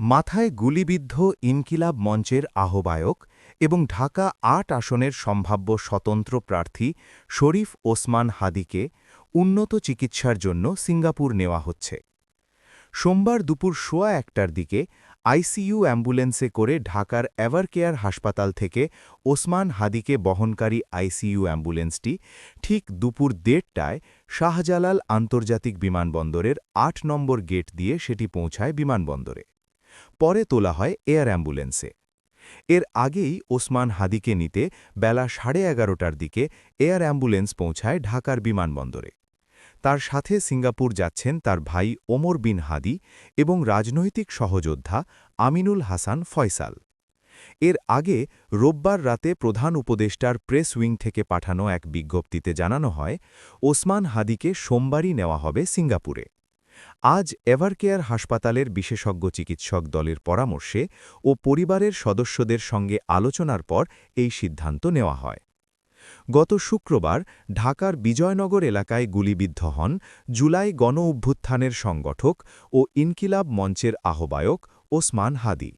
মাথায় গুলিবিদ্ধ ইনকিলাব মঞ্চের আহ্বায়ক এবং ঢাকা আট আসনের সম্ভাব্য স্বতন্ত্র প্রার্থী শরীফ ওসমান হাদিকে উন্নত চিকিৎসার জন্য সিঙ্গাপুর নেওয়া হচ্ছে। সোমবার দুপুর সোয়া একটার দিকে আইসিইউ অ্যাম্বুলেন্সে করে ঢাকার এভারকেয়ার হাসপাতাল থেকে ওসমান হাদিকে বহনকারী আইসিইউ অ্যাম্বুলেন্সটি ঠিক দুপুর দেড়টায় শাহজালাল আন্তর্জাতিক বিমানবন্দরের আট নম্বর গেট দিয়ে সেটি পৌঁছায় বিমানবন্দরে। পরে তোলা হয় এয়ার অ্যাম্বুলেন্সে। এর আগেই ওসমান হাদিকে নিতে বেলা সাড়ে এগারোটার দিকে এয়ার অ্যাম্বুলেন্স পৌঁছায় ঢাকার বিমানবন্দরে। তার সাথে সিঙ্গাপুর যাচ্ছেন তার ভাই ওমর বিন হাদি এবং রাজনৈতিক সহযোদ্ধা আমিনুল হাসান ফয়সাল। এর আগে রোববার রাতে প্রধান উপদেষ্টার প্রেস উইং থেকে পাঠানো এক বিজ্ঞপ্তিতে জানানো হয়, ওসমান হাদিকে সোমবারই নেওয়া হবে সিঙ্গাপুরে। আজ এভারকেয়ার হাসপাতালের বিশেষজ্ঞ চিকিৎসক দলের পরামর্শে ও পরিবারের সদস্যদের সঙ্গে আলোচনার পর এই সিদ্ধান্ত নেওয়া হয়। গত শুক্রবার ঢাকার বিজয়নগর এলাকায় গুলিবিদ্ধ হন জুলাই গণ অভ্যুত্থানের সংগঠক ও ইনকিলাব মঞ্চের আহ্বায়ক ওসমান হাদি।